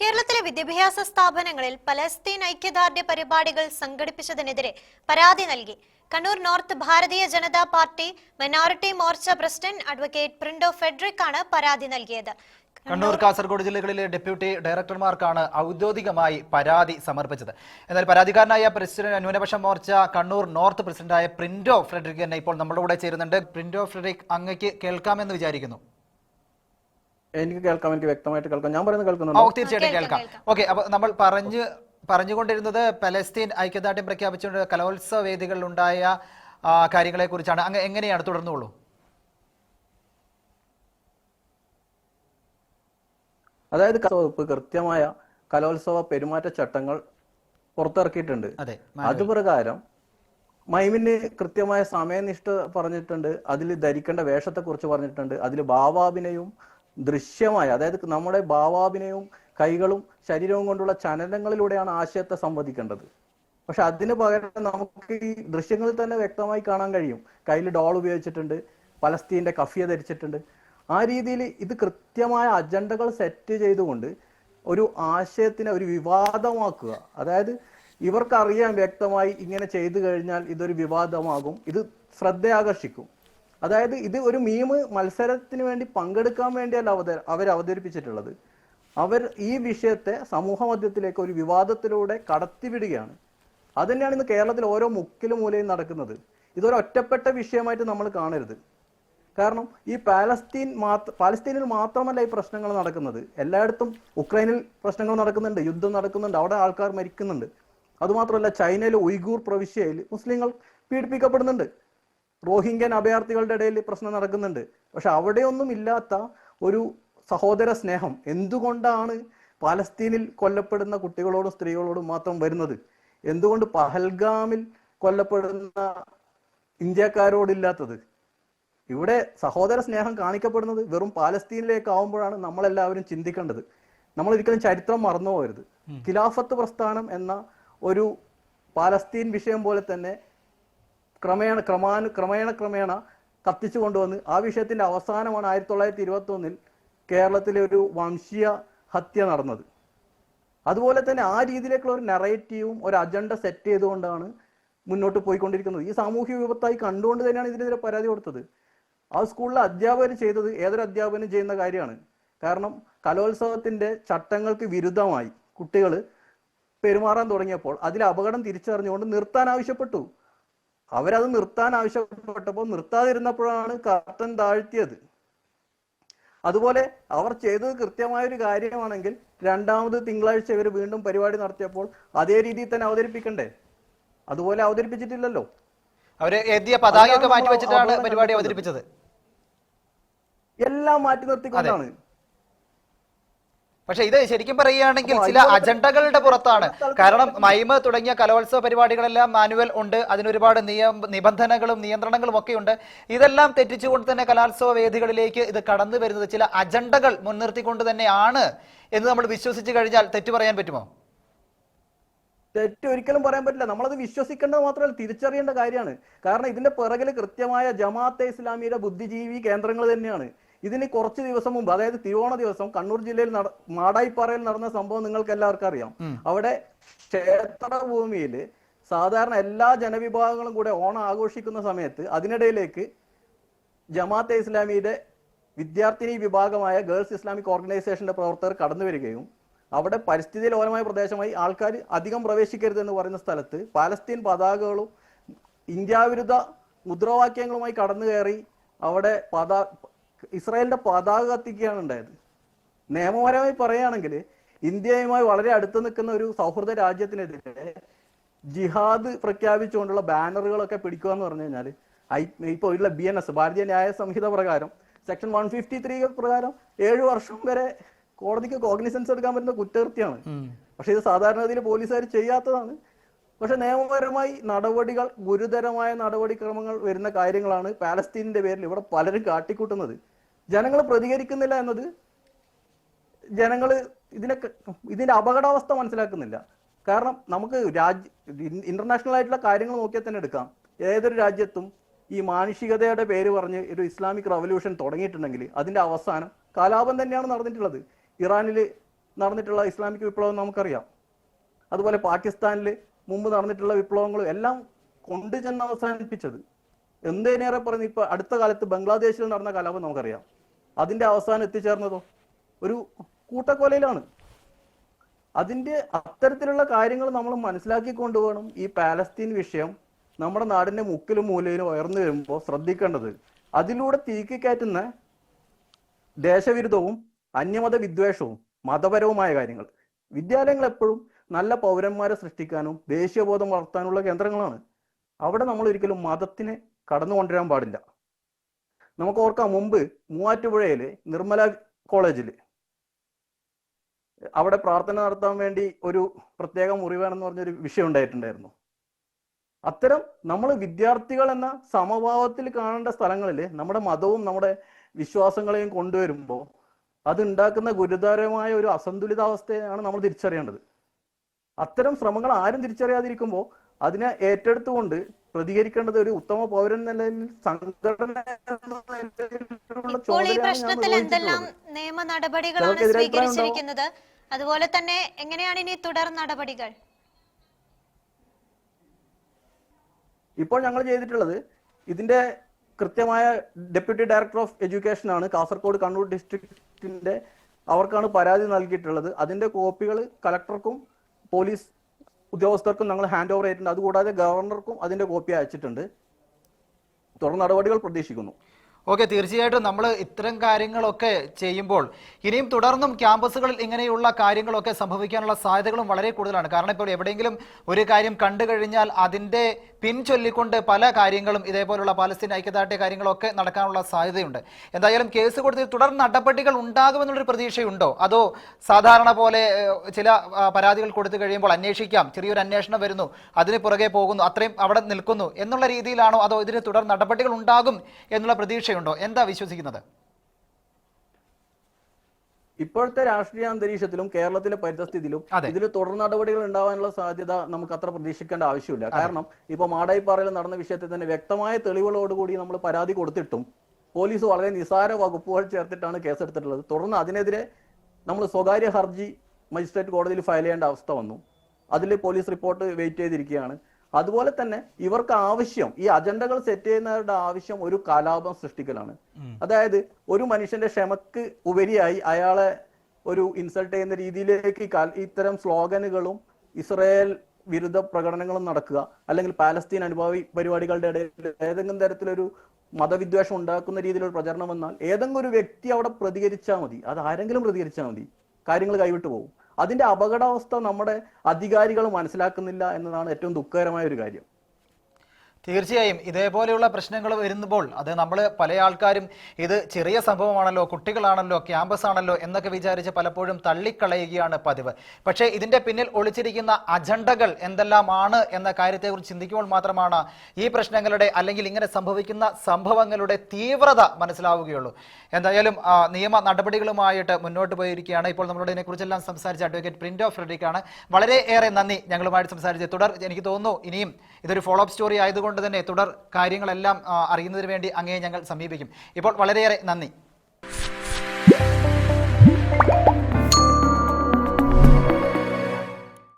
കേരളത്തിലെ വിദ്യാഭ്യാസ സ്ഥാപനങ്ങളിൽ പലസ്തീൻ ഐക്യദാർഢ്യ പരിപാടികൾ സംഘടിപ്പിച്ചതിനെതിരെ പരാതി നൽകി. Kannur North Bharatiya Janata Party Minority Morcha president advocate Prindo Federick ആണ് പരാതി നൽകിയത്. കണ്ണൂർ കാസർഗോഡ് ജില്ലകളിലെ ഡെപ്യൂട്ടി ഡയറക്ടർമാർക്കാണ് ഔദ്യോഗികമായി പരാതി സമർപ്പിച്ചത്. എന്നാൽ പരാതിക്കാരനായ പ്രസിഡന്റ് ന്യൂനപക്ഷ മോർച്ച കണ്ണൂർ നോർത്ത് പ്രസിഡന്റായ പ്രിൻഡോ ഫ്രെഡറിക് തന്നെ ഇപ്പോൾ നമ്മുടെ കൂടെ ചേരുന്നുണ്ട്. പ്രിൻഡോ ഫ്രെഡറിക് അങ്ങക്ക് കേൾക്കാമെന്ന് വിചാരിക്കുന്നു. എനിക്ക് കേൾക്കാം എനിക്ക് വ്യക്തമായിട്ട് കേൾക്കാം. ഞാൻ പറയുന്നത് കേൾക്കുന്നുണ്ടോ? തീർച്ചയായിട്ടും കേൾക്കാം, കേൾക്കാം. ഓക്കെ അപ്പൊ നമ്മൾ പറഞ്ഞു പറഞ്ഞുകൊണ്ടിരുന്നത് പലസ്തീൻ ഐക്യദാർഢ്യം പ്രഖ്യാപിച്ചുകൊണ്ട് കലോത്സവ വേദികളിൽ ഉണ്ടായ കാര്യങ്ങളെ കുറിച്ചാണ് അങ്ങ് എങ്ങനെയാണ്? തുടർന്നുള്ളൂ. അതായത് വകുപ്പ് കൃത്യമായ കലോത്സവ പെരുമാറ്റച്ചട്ടങ്ങൾ പുറത്തിറക്കിയിട്ടുണ്ട്. അതെ അത് പ്രകാരം മൈമിന് കൃത്യമായ സമയനിഷ്ഠ പറഞ്ഞിട്ടുണ്ട്. അതിൽ ധരിക്കേണ്ട വേഷത്തെ കുറിച്ച് പറഞ്ഞിട്ടുണ്ട്. അതിൽ ഭാവാഭിനയവും ദൃശ്യമായ അതായത് നമ്മുടെ ഭാവാഭിനയവും കൈകളും ശരീരവും കൊണ്ടുള്ള ചലനങ്ങളിലൂടെയാണ് ആശയത്തെ സംവദിക്കേണ്ടത്. പക്ഷെ അതിന് പകരം നമുക്ക് ഈ ദൃശ്യങ്ങളിൽ തന്നെ വ്യക്തമായി കാണാൻ കഴിയും. കയ്യിൽ ഡോൾ ഉപയോഗിച്ചിട്ടുണ്ട് പലസ്തീന്റെ കഫിയ ധരിച്ചിട്ടുണ്ട്. ആ രീതിയിൽ ഇത് കൃത്യമായ അജണ്ടകൾ സെറ്റ് ചെയ്തുകൊണ്ട് ഒരു ആശയത്തിനെ ഒരു വിവാദമാക്കുക. അതായത് ഇവർക്കറിയാൻ വ്യക്തമായി ഇങ്ങനെ ചെയ്തു കഴിഞ്ഞാൽ ഇതൊരു വിവാദമാകും. ഇത് ശ്രദ്ധയാകർഷിക്കും. അതായത് ഇത് ഒരു മീമ് മത്സരത്തിന് വേണ്ടി പങ്കെടുക്കാൻ വേണ്ടിയല്ല അവത അവർ അവതരിപ്പിച്ചിട്ടുള്ളത്. അവർ ഈ വിഷയത്തെ സമൂഹ മധ്യത്തിലേക്ക് ഒരു വിവാദത്തിലൂടെ കടത്തിവിടുകയാണ്. അത് തന്നെയാണ് ഇന്ന് കേരളത്തിൽ ഓരോ മുക്കിലും മൂലയും നടക്കുന്നത്. ഇതൊരു ഒറ്റപ്പെട്ട വിഷയമായിട്ട് നമ്മൾ കാണരുത്. കാരണം ഈ പാലസ്തീൻ മാത്ര പാലസ്തീനിൽ മാത്രമല്ല ഈ പ്രശ്നങ്ങൾ നടക്കുന്നത്. എല്ലായിടത്തും ഉക്രൈനിൽ പ്രശ്നങ്ങൾ നടക്കുന്നുണ്ട് യുദ്ധം നടക്കുന്നുണ്ട് അവിടെ ആൾക്കാർ മരിക്കുന്നുണ്ട്. അതുമാത്രമല്ല ചൈനയിലെ ഉയ്ഗൂർ പ്രവിശ്യയിൽ മുസ്ലിങ്ങൾ പീഡിപ്പിക്കപ്പെടുന്നുണ്ട്. റോഹിംഗ്യൻ അഭയാർത്ഥികളുടെ ഇടയിൽ പ്രശ്നം നടക്കുന്നുണ്ട്. പക്ഷെ അവിടെയൊന്നും ഇല്ലാത്ത ഒരു സഹോദര സ്നേഹം എന്തുകൊണ്ടാണ് പാലസ്തീനിൽ കൊല്ലപ്പെടുന്ന കുട്ടികളോടും സ്ത്രീകളോടും മാത്രം വരുന്നത്? എന്തുകൊണ്ട് പഹൽഗാമിൽ കൊല്ലപ്പെടുന്ന ഇന്ത്യക്കാരോടില്ലാത്തത്? ഇവിടെ സഹോദര സ്നേഹം കാണിക്കപ്പെടുന്നത് വെറും പാലസ്തീനിലേക്ക് ആവുമ്പോഴാണ് നമ്മളെല്ലാവരും ചിന്തിക്കേണ്ടത്. നമ്മൾ ഒരിക്കലും ചരിത്രം മറന്നു പോകരുത് ഖിലാഫത്ത് പ്രസ്ഥാനം എന്ന ഒരു പാലസ്തീൻ വിഷയം പോലെ തന്നെ ക്രമേണ ക്രമാനു ക്രമേണ ക്രമേണ കത്തിച്ചു കൊണ്ടുവന്ന് ആ വിഷയത്തിന്റെ അവസാനമാണ് ആയിരത്തി തൊള്ളായിരത്തി ഇരുപത്തി ഒന്നിൽ കേരളത്തിലെ ഒരു വംശീയ ഹത്യ നടന്നത്. അതുപോലെ തന്നെ ആ രീതിയിലേക്കുള്ള ഒരു നെറേറ്റീവും ഒരു അജണ്ട സെറ്റ് ചെയ്തുകൊണ്ടാണ് മുന്നോട്ട് പോയിക്കൊണ്ടിരിക്കുന്നത്. ഈ സാമൂഹ്യ വിപത്തായി കണ്ടുകൊണ്ട് തന്നെയാണ് ഇതിനെതിരെ പരാതി കൊടുത്തത്. ആ സ്കൂളിലെ അധ്യാപകർ ചെയ്തത് ഏതൊരു അധ്യാപകനും ചെയ്യുന്ന കാര്യമാണ്. കാരണം കലോത്സവത്തിന്റെ ചട്ടങ്ങൾക്ക് വിരുദ്ധമായി കുട്ടികൾ പെരുമാറാൻ തുടങ്ങിയപ്പോൾ അതിൽ അപകടം തിരിച്ചറിഞ്ഞുകൊണ്ട് നിർത്താൻ ആവശ്യപ്പെട്ടു. അവരത് നിർത്താൻ ആവശ്യപ്പെട്ടപ്പോൾ നിർത്താതിരുന്നപ്പോഴാണ് കർട്ടൻ താഴ്ത്തിയത്. അതുപോലെ അവർ ചെയ്തത് കൃത്യമായ ഒരു കാര്യമാണെങ്കിൽ രണ്ടാമത് തിങ്കളാഴ്ച ഇവർ വീണ്ടും പരിപാടി നടത്തിയപ്പോൾ അതേ രീതിയിൽ തന്നെ അവതരിപ്പിക്കണ്ടേ? അതുപോലെ അവതരിപ്പിച്ചിട്ടില്ലല്ലോ. അവർ എഴുതിയ പതാകയൊക്കെ മാറ്റി വെച്ചിട്ടാണ് പരിപാടി. അവതരിപ്പിച്ചത്. എല്ലാം മാറ്റി നിർത്തിക്കൊണ്ടാണ്. പക്ഷെ ഇത് ശരിക്കും പറയുകയാണെങ്കിൽ ചില അജണ്ടകളുടെ പുറത്താണ്. കാരണം മൈമ തുടങ്ങിയ കലോത്സവ പരിപാടികളെല്ലാം മാനുവൽ ഉണ്ട്. അതിനൊരുപാട് നിയമ നിബന്ധനകളും നിയന്ത്രണങ്ങളും ഒക്കെ ഉണ്ട് ഇതെല്ലാം തെറ്റിച്ചുകൊണ്ട് തന്നെ കലോത്സവ വേദികളിലേക്ക് ഇത് കടന്നു വരുന്നത് ചില അജണ്ടകൾ മുൻനിർത്തിക്കൊണ്ട് തന്നെയാണ് എന്ന് നമ്മൾ വിശ്വസിച്ച് കഴിഞ്ഞാൽ തെറ്റു പറയാൻ പറ്റുമോ? തെറ്റ് ഒരിക്കലും പറയാൻ പറ്റില്ല. നമ്മളത് വിശ്വസിക്കേണ്ടത് മാത്രമല്ല തിരിച്ചറിയേണ്ട കാര്യമാണ്. കാരണം ഇതിന്റെ പിറകിൽ കൃത്യമായ ജമാഅത്തെ ഇസ്ലാമിയുടെ ബുദ്ധിജീവി കേന്ദ്രങ്ങൾ തന്നെയാണ്. ഇതിന് കുറച്ച് ദിവസം മുമ്പ് അതായത് തിരുവോണ ദിവസം കണ്ണൂർ ജില്ലയിൽ നട മാടായിപ്പാറയിൽ നടന്ന സംഭവം നിങ്ങൾക്ക് എല്ലാവർക്കും അറിയാം. അവിടെ ക്ഷേത്രഭൂമിയിൽ സാധാരണ എല്ലാ ജനവിഭാഗങ്ങളും കൂടെ ഓണം ആഘോഷിക്കുന്ന സമയത്ത് അതിനിടയിലേക്ക് ജമാഅത്തെ ഇസ്ലാമിയുടെ വിദ്യാർത്ഥിനി വിഭാഗമായ ഗേൾസ് ഇസ്ലാമിക് ഓർഗനൈസേഷന്റെ പ്രവർത്തകർ കടന്നു വരികയും അവിടെ പരിസ്ഥിതി ലോലമായ പ്രദേശമായി ആൾക്കാർ അധികം പ്രവേശിക്കരുത് എന്ന് പറയുന്ന സ്ഥലത്ത് പാലസ്തീൻ പതാകകളും ഇന്ത്യാവിരുദ്ധ മുദ്രാവാക്യങ്ങളുമായി കടന്നു കയറി അവിടെ പതാ ഇസ്രായേലിന്റെ പതാക കത്തിക്കുകയാണ് ഉണ്ടായത്. നിയമപരമായി പറയുകയാണെങ്കിൽ ഇന്ത്യയുമായി വളരെ അടുത്ത് നിൽക്കുന്ന ഒരു സൗഹൃദ രാജ്യത്തിനെതിരെ ജിഹാദ് പ്രഖ്യാപിച്ചുകൊണ്ടുള്ള ബാനറുകളൊക്കെ പിടിക്കുക എന്ന് പറഞ്ഞു കഴിഞ്ഞാൽ ഐ ഇപ്പോൾ ഉള്ള ബി എൻ എസ് ഭാരതീയ ന്യായ സംഹിത പ്രകാരം സെക്ഷൻ വൺ ഫിഫ്റ്റി ത്രീ പ്രകാരം ഏഴു വർഷം വരെ കോടതിക്ക് കോഗ്നിസൻസ് എടുക്കാൻ പറ്റുന്ന കുറ്റകൃത്യമാണ്. പക്ഷെ ഇത് സാധാരണഗതിയിൽ പോലീസുകാർ ചെയ്യാത്തതാണ്. പക്ഷെ നിയമപരമായി നടപടികൾ ഗുരുതരമായ നടപടിക്രമങ്ങൾ വരുന്ന കാര്യങ്ങളാണ് പാലസ്തീനിന്റെ പേരിൽ ഇവിടെ പലരും കാട്ടിക്കൂട്ടുന്നത്. ജനങ്ങൾ പ്രതികരിക്കുന്നില്ല എന്നത് ജനങ്ങൾ ഇതിനെ ഇതിന്റെ അപകടാവസ്ഥ മനസ്സിലാക്കുന്നില്ല. കാരണം നമുക്ക് രാജ്യ ഇന്റർനാഷണൽ ആയിട്ടുള്ള കാര്യങ്ങൾ നോക്കിയാൽ തന്നെ എടുക്കാം. ഏതൊരു രാജ്യത്തും ഈ മാനുഷികതയുടെ പേര് പറഞ്ഞ് ഒരു ഇസ്ലാമിക് റവല്യൂഷൻ തുടങ്ങിയിട്ടുണ്ടെങ്കിൽ അതിന്റെ അവസാനം കലാപം തന്നെയാണ് നടന്നിട്ടുള്ളത്. ഇറാനിൽ നടന്നിട്ടുള്ള ഇസ്ലാമിക് വിപ്ലവം നമുക്കറിയാം. അതുപോലെ പാകിസ്ഥാനിൽ മുമ്പ് നടന്നിട്ടുള്ള വിപ്ലവങ്ങളും എല്ലാം കൊണ്ടു ചെന്ന് അവസാനിപ്പിച്ചത്. എന്തേനേറെ പറഞ്ഞ് ഇപ്പൊ അടുത്ത കാലത്ത് ബംഗ്ലാദേശിൽ നടന്ന കലാപം നമുക്കറിയാം. അതിന്റെ അവസാനം എത്തിച്ചേർന്നതോ? ഒരു കൂട്ടക്കൊലയിലാണ്. അതിന്റെ അത്തരത്തിലുള്ള കാര്യങ്ങൾ നമ്മൾ മനസ്സിലാക്കി കൊണ്ടുവേണം ഈ പാലസ്തീൻ വിഷയം നമ്മുടെ നാടിന്റെ മുക്കിലും മൂലയിലും ഉയർന്നു വരുമ്പോൾ ശ്രദ്ധിക്കേണ്ടത്. അതിലൂടെ തീക്കി കയറ്റുന്ന ദേശവിരുദ്ധവും അന്യമത വിദ്വേഷവും മതപരവുമായ കാര്യങ്ങൾ. വിദ്യാലയങ്ങൾ എപ്പോഴും നല്ല പൗരന്മാരെ സൃഷ്ടിക്കാനും ദേശീയബോധം വളർത്താനുള്ള കേന്ദ്രങ്ങളാണ്. അവിടെ നമ്മൾ ഒരിക്കലും മതത്തിനെ കടന്നു കൊണ്ടുവരാൻ പാടില്ല. നമുക്ക് ഓർക്കാം മുമ്പ് മൂവാറ്റുപുഴയിൽ നിർമ്മല കോളേജിൽ അവിടെ പ്രാർത്ഥന നടത്താൻ വേണ്ടി ഒരു പ്രത്യേക മുറി വേണമെന്ന് പറഞ്ഞൊരു വിഷയം ഉണ്ടായിട്ടുണ്ടായിരുന്നു. അത്തരം നമ്മൾ വിദ്യാർത്ഥികൾ എന്ന സമഭാവത്തിൽ കാണേണ്ട സ്ഥലങ്ങളിൽ നമ്മുടെ മതവും നമ്മുടെ വിശ്വാസങ്ങളെയും കൊണ്ടുവരുമ്പോൾ അത് ഉണ്ടാക്കുന്ന ഗുരുതരമായ ഒരു അസന്തുലിതാവസ്ഥയാണ് നമ്മൾ തിരിച്ചറിയേണ്ടത്. അത്തരം ശ്രമങ്ങൾ ആരും തിരിച്ചറിയാതിരിക്കുമ്പോൾ അതിനെ ഏറ്റെടുത്തുകൊണ്ട് പ്രതികരിക്കേണ്ടത് ഒരു ഉത്തമ പൗരൻ എന്ന നിലയിൽ സംഘടന. നിയമ നടപടികളാണ് സ്വീകരിച്ചിരിക്കുന്നത്? അതുപോലെ തന്നെ എങ്ങനെയാണ് ഇനി തുടർ നടപടികൾ? ഇപ്പോൾ ഞങ്ങൾ ചെയ്തിട്ടുള്ളത് ഇതിന്റെ കൃത്യമായ ഡെപ്യൂട്ടി ഡയറക്ടർ ഓഫ് എഡ്യൂക്കേഷൻ ആണ് കാസർഗോഡ് കണ്ണൂർ ഡിസ്ട്രിക്റ്റിന്റെ അവർക്കാണ് പരാതി നൽകിയിട്ടുള്ളത്. അതിന്റെ കോപ്പികൾ കളക്ടർക്കും പോലീസ് ഉദ്യോഗസ്ഥർക്കും ഞങ്ങൾ ഹാൻഡ് ഓവർ ചെയ്തിട്ടുണ്ട്. അതുകൂടാതെ ഗവർണർക്കും അതിന്റെ കോപ്പി അയച്ചിട്ടുണ്ട്. തുടർ നടപടികൾ പ്രതീക്ഷിക്കുന്നു. ഓക്കെ തീർച്ചയായിട്ടും നമ്മൾ ഇത്തരം കാര്യങ്ങളൊക്കെ ചെയ്യുമ്പോൾ ഇനിയും തുടർന്നും ക്യാമ്പസുകളിൽ ഇങ്ങനെയുള്ള കാര്യങ്ങളൊക്കെ സംഭവിക്കാനുള്ള സാധ്യതകളും വളരെ കൂടുതലാണ്. കാരണം ഇപ്പോൾ എവിടെയെങ്കിലും ഒരു കാര്യം കണ്ടു കഴിഞ്ഞാൽ അതിന്റെ പിൻ ചൊല്ലിക്കൊണ്ട് പല കാര്യങ്ങളും ഇതേപോലുള്ള പാലസ്തീൻ ഐക്യദാർഢ്യ കാര്യങ്ങളൊക്കെ നടക്കാനുള്ള സാധ്യതയുണ്ട്. എന്തായാലും കേസ് കൊടുത്ത് തുടർ നടപടികൾ ഉണ്ടാകുമെന്നുള്ളൊരു പ്രതീക്ഷയുണ്ടോ? അതോ സാധാരണ പോലെ ചില പരാതികൾ കൊടുത്തു കഴിയുമ്പോൾ അന്വേഷിക്കാം ചെറിയൊരു അന്വേഷണം വരുന്നു അതിന് പുറകെ പോകുന്നു അത്രയും അവിടെ നിൽക്കുന്നു എന്നുള്ള രീതിയിലാണോ അതോ ഇതിന് തുടർ നടപടികൾ ഉണ്ടാകും എന്നുള്ള പ്രതീക്ഷയുണ്ടോ? എന്താ വിശ്വസിക്കുന്നത്? ഇപ്പോഴത്തെ രാഷ്ട്രീയ അന്തരീക്ഷത്തിലും കേരളത്തിലെ പരിതസ്ഥിതിയിലും. ഇതിൽ തുടർ നടപടികൾ ഉണ്ടാവാനുള്ള സാധ്യത നമുക്ക് അത്ര പ്രതീക്ഷിക്കേണ്ട ആവശ്യമില്ല. കാരണം ഇപ്പൊ മാടായിപ്പാറയിൽ നടന്ന വിഷയത്തിൽ തന്നെ വ്യക്തമായ തെളിവുകളോടുകൂടി നമ്മൾ പരാതി കൊടുത്തിട്ടും പോലീസ് വളരെ നിസാര വകുപ്പുകൾ ചേർത്തിട്ടാണ് കേസെടുത്തിട്ടുള്ളത്. തുടർന്ന് അതിനെതിരെ നമ്മൾ സ്വകാര്യ ഹർജി മജിസ്ട്രേറ്റ് കോടതിയിൽ ഫയൽ ചെയ്യേണ്ട അവസ്ഥ വന്നു. അതിൽ പോലീസ് റിപ്പോർട്ട് വെയിറ്റ് ചെയ്തിരിക്കുകയാണ്. അതുപോലെ തന്നെ ഇവർക്ക് ആവശ്യം ഈ അജണ്ടകൾ സെറ്റ് ചെയ്യുന്നവരുടെ ആവശ്യം ഒരു കലാപം സൃഷ്ടിക്കലാണ്. അതായത് ഒരു മനുഷ്യന്റെ ക്ഷമക്ക് ഉപരിയായി അയാളെ ഒരു ഇൻസൾട്ട് ചെയ്യുന്ന രീതിയിലേക്ക് ഇത്തരം സ്ലോഗനുകളും ഇസ്രയേൽ വിരുദ്ധ പ്രകടനങ്ങളും നടക്കുക അല്ലെങ്കിൽ പാലസ്തീൻ അനുഭവി പരിപാടികളുടെ ഇടയിൽ ഏതെങ്കിലും തരത്തിലൊരു മതവിദ്വേഷം ഉണ്ടാക്കുന്ന രീതിയിലൊരു പ്രചരണം വന്നാൽ ഏതെങ്കിലും ഒരു വ്യക്തി അവിടെ പ്രതികരിച്ചാൽ മതി. അത് ആരെങ്കിലും പ്രതികരിച്ചാൽ മതി. കാര്യങ്ങൾ കൈവിട്ടു പോകും. അതിന്റെ അപകടാവസ്ഥ നമ്മുടെ അധികാരികൾ മനസ്സിലാക്കുന്നില്ല എന്നതാണ് ഏറ്റവും ദുഃഖകരമായ ഒരു കാര്യം. തീർച്ചയായും ഇതേപോലെയുള്ള പ്രശ്നങ്ങൾ വരുമ്പോൾ അത് നമ്മൾ പല ആൾക്കാരും ഇത് ചെറിയ സംഭവമാണല്ലോ കുട്ടികളാണല്ലോ ക്യാമ്പസ് ആണല്ലോ എന്നൊക്കെ വിചാരിച്ച് പലപ്പോഴും തള്ളിക്കളയുകയാണ് പതിവ്. പക്ഷേ ഇതിന്റെ പിന്നിൽ ഒളിച്ചിരിക്കുന്ന അജണ്ടകൾ എന്തെല്ലാമാണ് എന്ന കാര്യത്തെക്കുറിച്ച് ചിന്തിക്കുമ്പോൾ മാത്രമാണ് ഈ പ്രശ്നങ്ങളുടെ അല്ലെങ്കിൽ ഇങ്ങനെ സംഭവിക്കുന്ന സംഭവങ്ങളുടെ തീവ്രത മനസ്സിലാവുകയുള്ളൂ. എന്തായാലും നിയമ നടപടികളുമായിട്ട് മുന്നോട്ട് പോയിരിക്കുകയാണ്. ഇപ്പോൾ നമ്മളോട് ഇതിനെക്കുറിച്ചെല്ലാം സംസാരിച്ച അഡ്വക്കേറ്റ് പ്രിന്റ് ഓഫ് ഫ്രെഡറിക്കാണ് വളരെ ഏറെ നന്ദി ഞങ്ങളുമായിട്ട് സംസാരിച്ചത് തുടർ എനിക്ക് തോന്നുന്നു ഇനിയും ഇതൊരു ഫോളോ അപ്പ് സ്റ്റോറി ആയതുകൊണ്ട് തന്നെ തുടർ കാര്യങ്ങളെല്ലാം അറിയുന്നതിന് വേണ്ടി അങ്ങേ ഞങ്ങൾ സമീപിക്കും. ഇപ്പോൾ വളരെയേറെ നന്ദി.